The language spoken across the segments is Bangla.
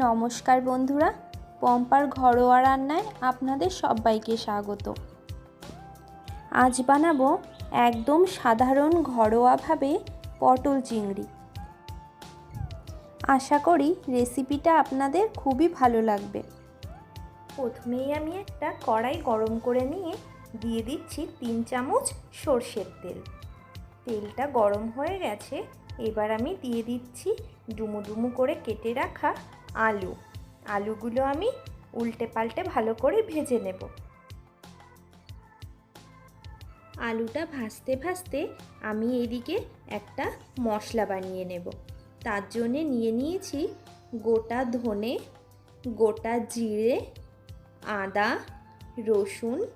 নমস্কার বন্ধুরা, পম্পার ঘরোয়া রান্নায় আপনাদের সবাইকে স্বাগত। আজ বানাবো একদম সাধারণ ঘরোয়াভাবে পটল চিংড়ি। আশা করি রেসিপিটা আপনাদের খুবই ভালো লাগবে। প্রথমেই আমি একটা কড়াই গরম করে নিয়ে দিয়ে দিচ্ছি তিন চামচ সর্ষের তেল। তেলটা গরম হয়ে গেছে, এবার আমি দিয়ে দিচ্ছি ডুমো ডুমো করে কেটে রাখা আলু। আলুগুলো আমি উল্টে পাল্টে ভালো করে ভেজে নেব। আলুটা ভাজতে ভাজতে আমি এদিকে একটা মশলা বানিয়ে নেব। তার জন্যে নিয়ে নিয়েছি গোটা ধনে, গোটা জিরে, আদা, রসুন,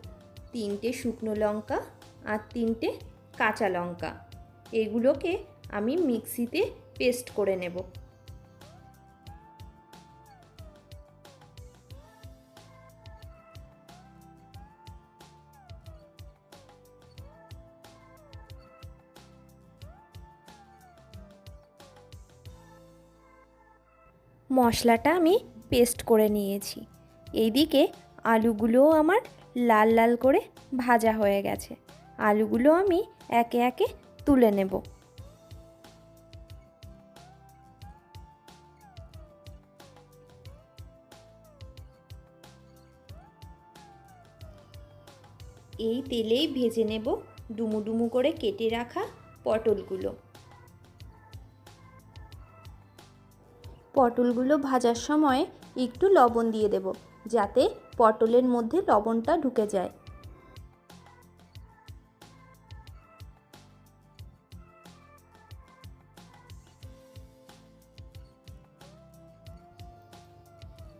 তিনটে শুকনো লঙ্কা আর তিনটে কাঁচা লঙ্কা। এগুলোকে আমি মিক্সিতে পেস্ট করে নেব। মশলাটা আমি পেস্ট করে নিয়েছি। এইদিকে আলুগুলোও আমার লাল লাল করে ভাজা হয়ে গেছে। আলুগুলো আমি একে একে তুলে নেব। এই তেলেই ভেজে নেব ডুমু ডুমু করে কেটে রাখা পটলগুলো। পটলগুলো ভাজার সময় একটু লবণ দিয়ে দেব, যাতে পটলের মধ্যে লবণটা ঢুকে যায়।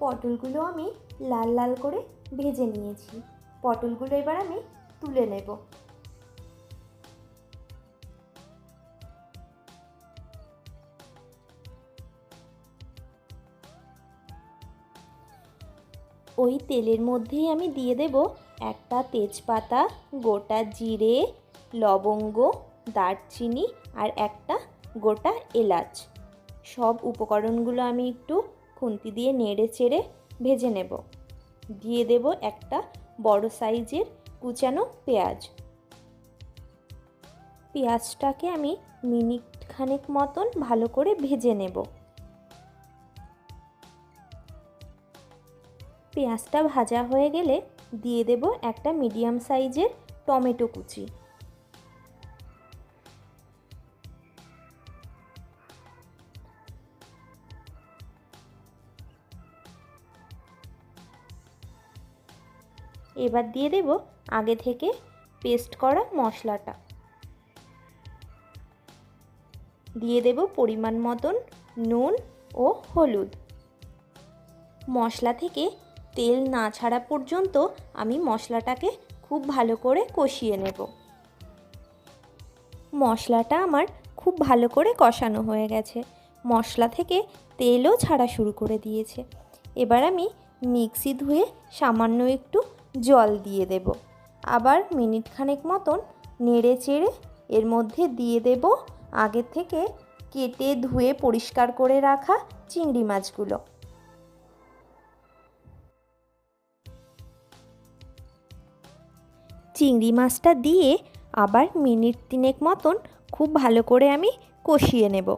পটলগুলো আমি লাল লাল করে ভেজে নিয়েছি। পটলগুলো এবার আমি তুলে নেব। ওই তেলের মধ্যেই আমি দিয়ে দেব একটা তেজপাতা, গোটা জিরে, লবঙ্গ, দারচিনি আর একটা গোটা এলাচ। সব উপকরণগুলো আমি একটু খুন্তি দিয়ে নেড়ে চেড়ে ভেজে নেব। দিয়ে দেব একটা বড় সাইজের কুচানো পেঁয়াজ। পেঁয়াজটাকে আমি মিনিট খানেক মতন ভালো করে ভেজে নেব। পেঁয়াজটা ভাজা হয়ে গেলে দিয়ে দেব একটা মিডিয়াম সাইজের টমেটো কুচি। এবার দিয়ে দেব আগে থেকে পেস্ট করা মশলাটা। দিয়ে দেব পরিমাণ মতন নুন ও হলুদ। মশলা থেকে তেল না ছাড়া পর্যন্ত আমি মশলাটাকে খুব ভালো করে কষিয়ে নেব। মশলাটা আমার খুব ভালো করে কষানো হয়ে গেছে। মশলা থেকে তেলও ছাড়া শুরু করে দিয়েছে। এবার আমি মিক্সি ধুয়ে সামান্য একটু জল দিয়ে দেব। আবার মিনিট খানেক মতন নেড়ে চেড়ে এর মধ্যে দিয়ে দেব আগে থেকে কেটে ধুয়ে পরিষ্কার করে রাখা চিংড়ি মাছগুলো। চিংড়ি মাছটা দিয়ে আবার মিনিট তিনেক মতন খুব ভালো করে আমি কষিয়ে নেব।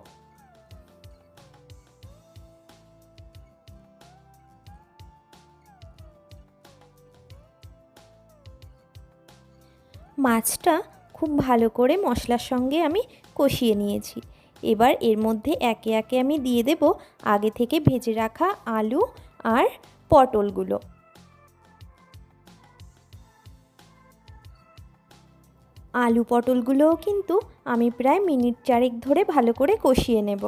মাছটা খুব ভালো করে মশলার সঙ্গে আমি কষিয়ে নিয়েছি। এবার এর মধ্যে একে একে আমি দিয়ে দেব আগে থেকে ভেজে রাখা আলু আর পটলগুলো। আলু পটলগুলোও কিন্তু আমি প্রায় মিনিট চারেক ধরে ভালো করে কষিয়ে নেব।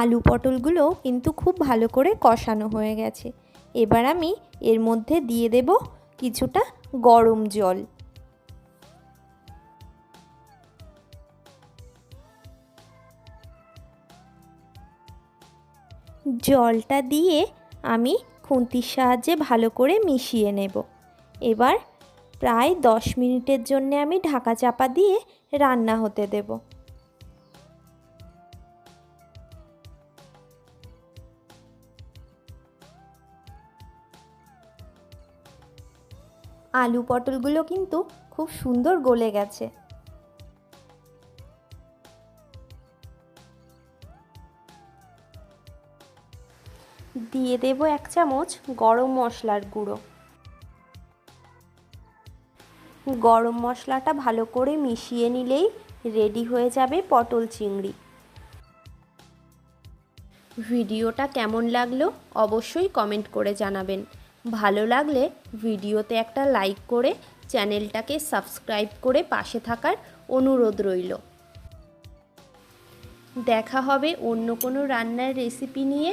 আলু পটলগুলো কিন্তু খুব ভালো করে কষানো হয়ে গেছে। এবার আমি এর মধ্যে দিয়ে দেব কিছুটা গরম জল। জলটা দিয়ে আমি খুন্তির সাহায্যে ভালো করে মিশিয়ে নেব। এবার প্রায় দশ মিনিটের জন্যে আমি ঢাকা চাপা দিয়ে রান্না হতে দেব। আলু পটলগুলো কিন্তু খুব সুন্দর গলে গেছে। দিয়ে দেব এক চামচ গরম মশলার গুঁড়ো। গরম মশলাটা ভালো করে মিশিয়ে নিলেই রেডি হয়ে যাবে পটল চিংড়ি। ভিডিওটা কেমন লাগল অবশ্যই কমেন্ট করে জানাবেন। ভালো লাগলে ভিডিওতে একটা লাইক করে চ্যানেলটাকে সাবস্ক্রাইব করে পাশে থাকার অনুরোধ রইল। দেখা হবে অন্য কোনো রান্নার রেসিপি নিয়ে।